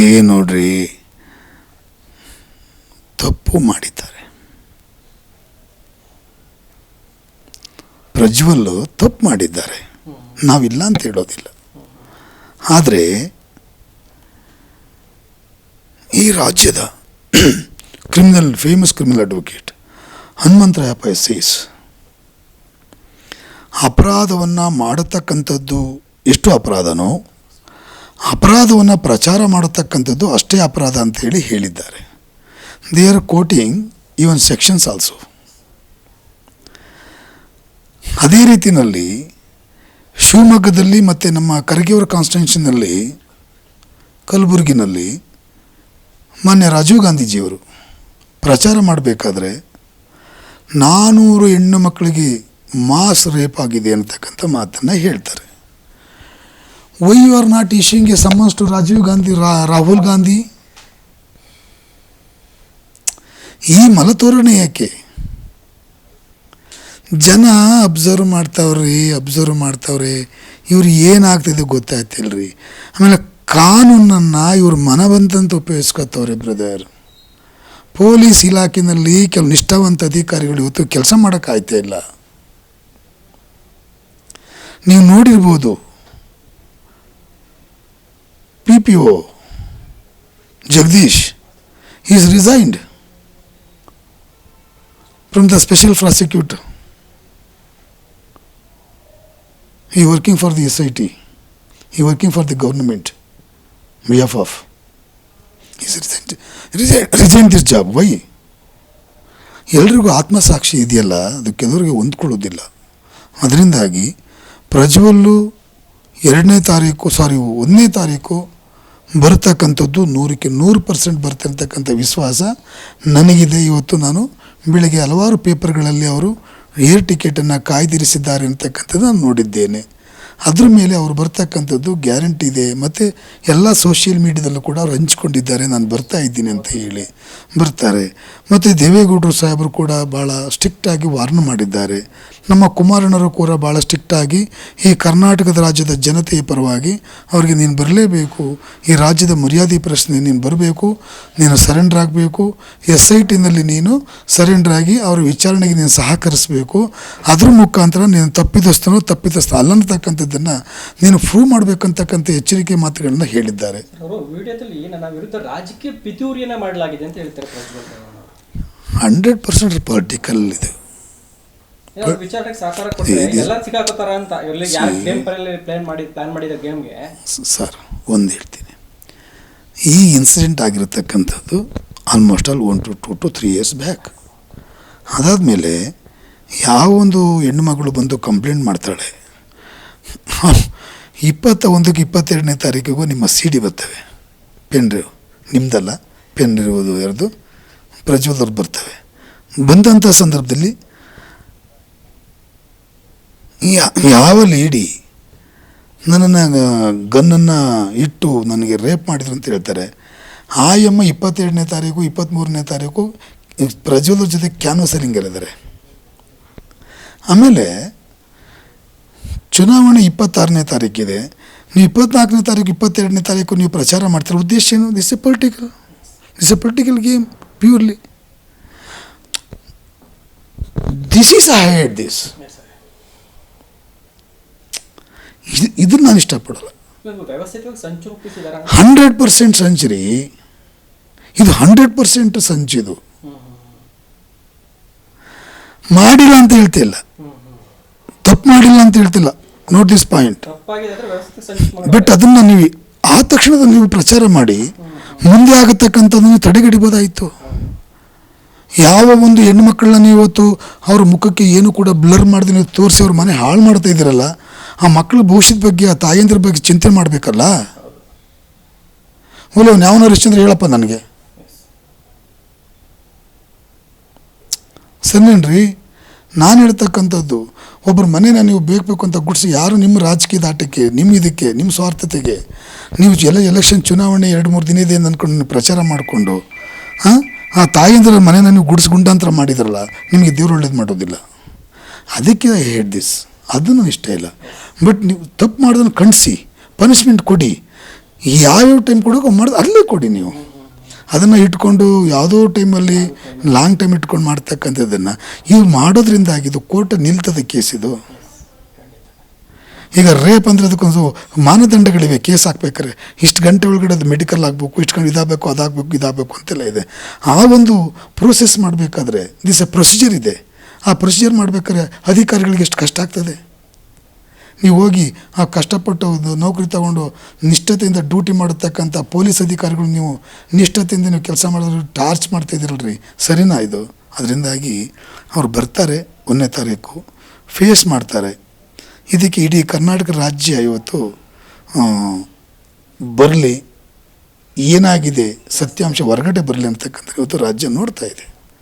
ಇದೇ ನೋಡ್ರಿ. ತಪ್ಪು ಮಾಡಿದ್ದಾರೆ. ಪ್ರಜ್ವಲ್ ತಪ್ಪು ಮಾಡಿದ್ದಾರೆ. ನಾವಿಲ್ಲ ಅಂತ ಹೇಳೋದಿಲ್ಲ. ಆದರೆ ಈ ರಾಜ್ಯದ criminal famous criminal advocate Hanumantharayappa S sees ಅಪರಾಧವನ್ನು ಮಾಡತಕ್ಕಂಥದ್ದು ಎಷ್ಟು ಅಪರಾಧನೋ ಅಪರಾಧವನ್ನು ಪ್ರಚಾರ ಮಾಡತಕ್ಕಂಥದ್ದು ಅಷ್ಟೇ ಅಪರಾಧ ಅಂತ ಹೇಳಿ ಹೇಳಿದ್ದಾರೆ. They are quoting even sections also ಅದೇ ರೀತಿಯಲ್ಲಿ ಶಿವಮೊಗ್ಗದಲ್ಲಿ ಮತ್ತು ನಮ್ಮ ಕರಗಿಯವರ ಕಾನ್ಸ್ಟಿಟ್ಯೂನ್ಸಿನಲ್ಲಿ ಕಲಬುರಗಿನಲ್ಲಿ ಮಾನ್ಯ ರಾಜೀವ್ ಗಾಂಧೀಜಿಯವರು ಪ್ರಚಾರ ಮಾಡಬೇಕಾದ್ರೆ ನಾನೂರು ಹೆಣ್ಣು ಮಕ್ಕಳಿಗೆ ಮಾಸ್ ರೇಪ್ ಆಗಿದೆ ಅಂತಕ್ಕಂಥ ಮಾತನ್ನು ಹೇಳ್ತಾರೆ. Why you are not issuing a summons to Rajiv Gandhi Ra- Rahul Gandhi ಈ ಮಲತೋರಣೆ ಯಾಕೆ? ಜನ ಅಬ್ಸರ್ವ್ ಮಾಡ್ತಾವ್ರಿ ಅಬ್ಸರ್ವ್ ಮಾಡ್ತಾವ್ರೆ, ಇವ್ರು ಏನಾಗ್ತಿದೆ ಗೊತ್ತಾಯ್ತಿಲ್ರಿ? ಆಮೇಲೆ ಕಾನೂನನ್ನು ಇವ್ರು ಮನ ಬಂತಂತ ಉಪಯೋಗಿಸ್ಕೊತವ್ರೆ ಬ್ರದರ್ ಪೊಲೀಸ್ ಇಲಾಖೆಯಲ್ಲಿ ಕೆಲವು ನಿಷ್ಠಾವಂತ ಅಧಿಕಾರಿಗಳು ಇವತ್ತು ಕೆಲಸ ಮಾಡೋಕ್ಕಾಗ್ತಾ ಇಲ್ಲ? ನೀವು ನೋಡಿರ್ಬೋದು P P O Jagadish is resigned from the special prosecutor he working for the SIT. He working for the government. Behalf of. He's resigned, resigned, resigned this job. Why? ಎಲ್ರಿಗೂ ಆತ್ಮಸಾಕ್ಷಿ ಇದೆಯಲ್ಲ ಅದು ಕೆಲವರಿಗೆ ಹೊಂದ್ಕೊಳ್ಳೋದಿಲ್ಲ ಅದರಿಂದಾಗಿ ಪ್ರಜ್ವಲ್ಲು ಎರಡನೇ ತಾರೀಕು ಸಾರಿ ಒಂದನೇ ತಾರೀಕು ಬರ್ತಕ್ಕಂಥದ್ದು ನೂರಕ್ಕೆ ನೂರು ಪರ್ಸೆಂಟ್ ಬರ್ತಿರ್ತಕ್ಕಂಥ ವಿಶ್ವಾಸ ನನಗಿದೆ ಇವತ್ತು ನಾನು. ಬೆಳಗ್ಗೆ ಹಲವಾರು ಪೇಪರ್ಗಳಲ್ಲಿ ಅವರು ಏರ್ ಟಿಕೆಟನ್ನು ಕಾಯ್ದಿರಿಸಿದ್ದಾರೆ ಅಂತಕ್ಕಂಥದ್ದು ನಾನು ನೋಡಿದ್ದೇನೆ. ಅದ್ರ ಮೇಲೆ ಅವರು ಬರ್ತಕ್ಕಂಥದ್ದು ಗ್ಯಾರಂಟಿ ಇದೆ. ಮತ್ತು ಎಲ್ಲ ಸೋಷಿಯಲ್ ಮೀಡಿಯಾದಲ್ಲೂ ಕೂಡ ಅವ್ರು ಹಂಚ್ಕೊಂಡಿದ್ದಾರೆ. ನಾನು ಬರ್ತಾ ಇದ್ದೀನಿ ಅಂತ ಹೇಳಿ ಬರ್ತಾರೆ. ಮತ್ತು ದೇವೇಗೌಡರು ಸಾಹೇಬರು ಕೂಡ ಭಾಳ ಸ್ಟ್ರಿಕ್ಟಾಗಿ ವಾರ್ನ್ ಮಾಡಿದ್ದಾರೆ. ನಮ್ಮ ಕುಮಾರಣ್ಣರು ಕೂಡ ಭಾಳ ಸ್ಟ್ರಿಕ್ಟಾಗಿ ಈ ಕರ್ನಾಟಕದ ರಾಜ್ಯದ ಜನತೆಯ ಪರವಾಗಿ ಅವರಿಗೆ ನೀನು ಬರಲೇಬೇಕು. ಈ ರಾಜ್ಯದ ಮರ್ಯಾದೆ ಪ್ರಶ್ನೆ ನೀನು ಬರಬೇಕು. ನೀನು ಸರೆಂಡರ್ ಆಗಬೇಕು. ಎಸ್ ಐ ಟಿನಲ್ಲಿ ನೀನು ಸರೆಂಡರ್ ಆಗಿ ಅವ್ರ ವಿಚಾರಣೆಗೆ ನೀನು ಸಹಕರಿಸಬೇಕು. ಅದ್ರ ಮುಖಾಂತರ ನೀನು ತಪ್ಪಿತಸ್ಥನೋ ತಪ್ಪಿತಸ್ಥ ಅಲ್ಲನ್ನತಕ್ಕಂಥದ್ದನ್ನು ನೀನು ಪ್ರೂವ್ ಮಾಡಬೇಕಂತಕ್ಕಂಥ ಎಚ್ಚರಿಕೆ ಮಾತುಗಳನ್ನು ಹೇಳಿದ್ದಾರೆ. ರಾಜಕೀಯ ಪಿತೂರಿಯನ್ನ ಮಾಡಲಾಗಿದೆ ಅಂತ ಹೇಳ್ತಾರೆ. ಹಂಡ್ರೆಡ್ ಪರ್ಸೆಂಟ್ ಪೊಲಿಟಿಕಲ್ ಇದು. ಸರ್ ಒಂದು ಹೇಳ್ತೀನಿ. ಈ incident ಆಗಿರತಕ್ಕಂಥದ್ದು almost all one two two two three years back ಅದಾದಮೇಲೆ ಯಾವ ಒಂದು ಹೆಣ್ಣುಮಗಳು ಬಂದು ಕಂಪ್ಲೇಂಟ್ ಮಾಡ್ತಾಳೆ ಇಪ್ಪತ್ತ ಒಂದಕ್ಕೆ ಇಪ್ಪತ್ತೆರಡನೇ ತಾರೀಕಿಗೂ ನಿಮ್ಮ ಸಿ ಡಿ ಬರ್ತವೆ. ಪೆನ್ ಡ್ರೈವ್ ನಿಮ್ಮದಲ್ಲ ಪೆನ್ ಡ್ರೈವ್ ಎರಡು ಪ್ರಜ್ವಲ್ದವ್ರು ಬರ್ತವೆ. ಬಂದಂಥ ಸಂದರ್ಭದಲ್ಲಿ ಯಾವ ಲೇಡಿ ನನ್ನನ್ನು ಗನ್ನನ್ನು ಇಟ್ಟು ನನಗೆ ರೇಪ್ ಮಾಡಿದ್ರು ಅಂತ ಹೇಳ್ತಾರೆ. ಆ ಎಮ್ಮ ಇಪ್ಪತ್ತೆರಡನೇ ತಾರೀಕು ಇಪ್ಪತ್ತ್ಮೂರನೇ ತಾರೀಕು ಪ್ರಜ್ವಲ ಜೊತೆ ಕ್ಯಾನ್ವಸರಿಂಗ್ ಇರಿದ್ದಾರೆ ಆಮೇಲೆ ಚುನಾವಣೆ ಇಪ್ಪತ್ತಾರನೇ ತಾರೀಕಿದೆ. ನೀವು ಇಪ್ಪತ್ನಾಲ್ಕನೇ ತಾರೀಕು, ಇಪ್ಪತ್ತೆರಡನೇ ತಾರೀಕು ನೀವು ಪ್ರಚಾರ ಮಾಡ್ತೀರ, ಉದ್ದೇಶ ಏನು? This a political this a political game purely this is I hate this ಇದು, ಇದನ್ನು ನಾನು ಇಷ್ಟಪಡಲ್ಲ. ಹಂಡ್ರೆಡ್ ಪರ್ಸೆಂಟ್ ಸಂಚುರಿ ಇದು ಹಂಡ್ರೆಡ್ ಪರ್ಸೆಂಟ್ ಸಂಚಿದು ಮಾಡಿಲ್ಲ ಅಂತ ಹೇಳ್ತಿಲ್ಲ ತಪ್ಪು ಮಾಡಿಲ್ಲ ಅಂತ ಹೇಳ್ತಿಲ್ಲ. ನೋಟ್ ದಿಸ್ ಪಾಯಿಂಟ್ ಬಟ್ ಅದನ್ನು ನೀವು, ಆ ತಕ್ಷಣದ ನೀವು ಪ್ರಚಾರ ಮಾಡಿ, ಮುಂದೆ ಆಗತಕ್ಕಂಥದ್ದನ್ನು ತಡೆಗಡಿಬೋದಾಯಿತು. ಯಾವ ಒಂದು ಹೆಣ್ಣು ಮಕ್ಕಳನ್ನ ಇವತ್ತು ಅವ್ರ ಮುಖಕ್ಕೆ ಏನು ಕೂಡ ಬ್ಲರ್ ಮಾಡಿದೆ ನೀವು ತೋರಿಸಿ ಅವ್ರ ಮನೆ ಹಾಳು ಮಾಡ್ತಾ ಇದ್ದೀರಲ್ಲ, ಆ ಮಕ್ಕಳ ಭವಿಷ್ಯದ ಬಗ್ಗೆ, ಆ ತಾಯಂದ್ರ ಬಗ್ಗೆ ಚಿಂತೆ ಮಾಡಬೇಕಲ್ಲ? ಅವ್ನು ಯಾವನ ಹರಿಶ್ಚಂದ್ರ ಹೇಳಪ್ಪ ನನಗೆ. ಸರಿನೇನ್ರಿ ನಾನು ಹೇಳ್ತಕ್ಕಂಥದ್ದು ಒಬ್ಬರ ಮನೇನ ನೀವು ಬೇಕು ಅಂತ ಗುಡಿಸಿ ಯಾರು ನಿಮ್ಮ ರಾಜಕೀಯದ ಆಟಕ್ಕೆ, ನಿಮ್ಮ ಇದಕ್ಕೆ, ನಿಮ್ಮ ಸ್ವಾರ್ಥತೆಗೆ? ನೀವು ಎಲ್ಲ ಎಲೆಕ್ಷನ್ ಚುನಾವಣೆ ಎರಡು, ಮೂರು ದಿನ ಇದೆ ಅಂತ ಅಂದ್ಕೊಂಡು ನೀವು ಪ್ರಚಾರ ಮಾಡಿಕೊಂಡು, ಹಾಂ? ಆ ತಾಯಂದ್ರ ಮನೇನ ನೀವು ಗುಡಿಸ್ಗುಂಡಾಂತರ ಮಾಡಿದ್ರಲ್ಲ, ನಿಮಗೆ ದೇವ್ರು ಒಳ್ಳೇದು ಮಾಡೋದಿಲ್ಲ. ಅದಕ್ಕೆ ಹೇಟ್ ದಿಸ್. ಅದನ್ನು ಇಷ್ಟ ಇಲ್ಲ. ಬಟ್ ನೀವು ತಪ್ಪು ಮಾಡೋದನ್ನು ಖಂಡಿಸಿ ಪನಿಷ್ಮೆಂಟ್ ಕೊಡಿ. ಯಾವ್ಯಾವ ಟೈಮ್ ಕೊಡೋಕೆ ಮಾಡೋದು ಅಲ್ಲೇ ಕೊಡಿ ನೀವು. ಅದನ್ನು ಇಟ್ಕೊಂಡು ಯಾವುದೋ ಟೈಮಲ್ಲಿ ಲಾಂಗ್ ಟೈಮ್ ಇಟ್ಕೊಂಡು ಮಾಡ್ತಕ್ಕಂಥದ್ದನ್ನು ಇವು ಮಾಡೋದ್ರಿಂದ ಆಗಿದ್ದು ಕೋರ್ಟ್ ನಿಲ್ತದೆ ಇದು. ಈಗ ರೇಪ್ ಅಂದರೆ ಅದಕ್ಕೊಂದು ಮಾನದಂಡಗಳಿವೆ. ಕೇಸ್ ಹಾಕ್ಬೇಕಾದ್ರೆ ಇಷ್ಟು ಗಂಟೆ ಒಳಗಡೆ ಅದು ಮೆಡಿಕಲ್ ಆಗಬೇಕು, ಇಷ್ಟು ಗಂಟೆ ಇದಾಗಬೇಕು, ಅದಾಗಬೇಕು, ಇದಾಗಬೇಕು ಅಂತೆಲ್ಲ ಇದೆ. ಆ ಒಂದು ಪ್ರೋಸೆಸ್ ಮಾಡಬೇಕಾದ್ರೆ ದಿಸ್ ಎ ಪ್ರೊಸೀಜರ್ ಇದೆ. ಆ ಪ್ರೊಸೀಜರ್ ಮಾಡಬೇಕಾದ್ರೆ ಅಧಿಕಾರಿಗಳಿಗೆ ಎಷ್ಟು ಕಷ್ಟ ಆಗ್ತದೆ? ನೀವು ಹೋಗಿ ಆ ಕಷ್ಟಪಟ್ಟು ಒಂದು ನೌಕರಿ ತಗೊಂಡು ನಿಷ್ಠತೆಯಿಂದ ಡ್ಯೂಟಿ ಮಾಡತಕ್ಕಂಥ ಪೊಲೀಸ್ ಅಧಿಕಾರಿಗಳು ನೀವು ನಿಷ್ಠತೆಯಿಂದ ನೀವು ಕೆಲಸ ಮಾಡಿದ್ರು ಟಾರ್ಚ್ ಮಾಡ್ತಾಯಿದ್ದೀರಲ್ರಿ ಸರಿನಾ ಇದು? ಅದರಿಂದಾಗಿ ಅವ್ರು ಬರ್ತಾರೆ ಒಂದನೇ ತಾರೀಕು ಫೇಸ್ ಮಾಡ್ತಾರೆ. ಇದಕ್ಕೆ ಇಡೀ ಕರ್ನಾಟಕ ರಾಜ್ಯ ಇವತ್ತು ಬರಲಿ, ಏನಾಗಿದೆ, ಸತ್ಯಾಂಶ ಹೊರಗಡೆ ಬರಲಿ ಅಂತಕ್ಕಂಥ ಇವತ್ತು ರಾಜ್ಯ ನೋಡ್ತಾ ಇದೆ.